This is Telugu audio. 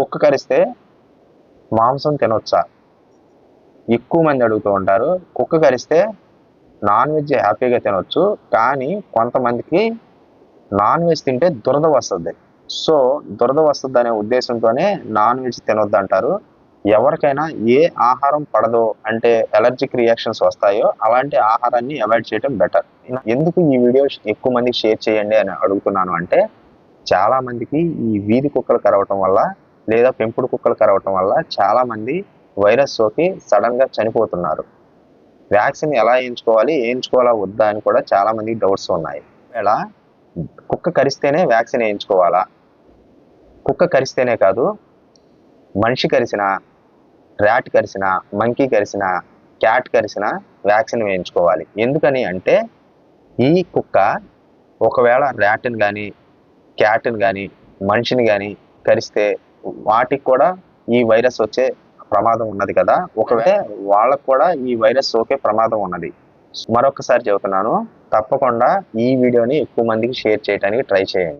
కుక్క కరిస్తే మాంసం తినొచ్చా? ఎక్కువ మంది అడుగుతూ ఉంటారు కుక్క కరిస్తే నాన్ వెజ్ హ్యాపీగా తినొచ్చు కానీ కొంతమందికి నాన్ వెజ్ తింటే దురద వస్తుంది. సో దురద వస్తుంది అనే ఉద్దేశంతోనే నాన్ వెజ్ తినొద్దు అంటారు ఎవరికైనా ఏ ఆహారం పడదో అంటే ఎలర్జిక్ రియాక్షన్స్ వస్తాయో అలాంటి ఆహారాన్ని అవాయిడ్ చేయడం బెటర్. ఎందుకు ఈ వీడియో ఎక్కువ మంది షేర్ చేయండి అని అడుగుతున్నాను అంటే చాలా మందికి ఈ వీధి కుక్కలు కరవటం వల్ల లేదా పెంపుడు కుక్కలు కరవటం వల్ల చాలా మంది వైరస్ సోకి సడన్గా చనిపోతున్నారు. వ్యాక్సిన్ ఎలా వేయించుకోవాలి వేయించుకోవాలా వద్దా అని కూడా చాలామంది డౌట్స్ ఉన్నాయి. ఒకవేళ కుక్క కరిస్తేనే వ్యాక్సిన్ వేయించుకోవాలా కుక్క కరిస్తేనే కాదు మనిషి కరిసిన ర్యాట్ కరిసిన మంకీ కరిసిన క్యాట్ కరిసిన వ్యాక్సిన్ వేయించుకోవాలి ఎందుకని అంటే ఈ కుక్క ఒకవేళ ర్యాట్ని కానీ క్యాట్ని కానీ మనిషిని కానీ కరిస్తే వాటికి కూడా ఈ వైరస్ వచ్చే ప్రమాదం ఉన్నది కదా. ఒకవేళ వాళ్ళకు కూడా ఈ వైరస్ సోకే ప్రమాదం ఉన్నది. మరొకసారి చెబుతున్నాను తప్పకుండా ఈ వీడియోని ఎక్కువ మందికి షేర్ చేయడానికి ట్రై చేయండి.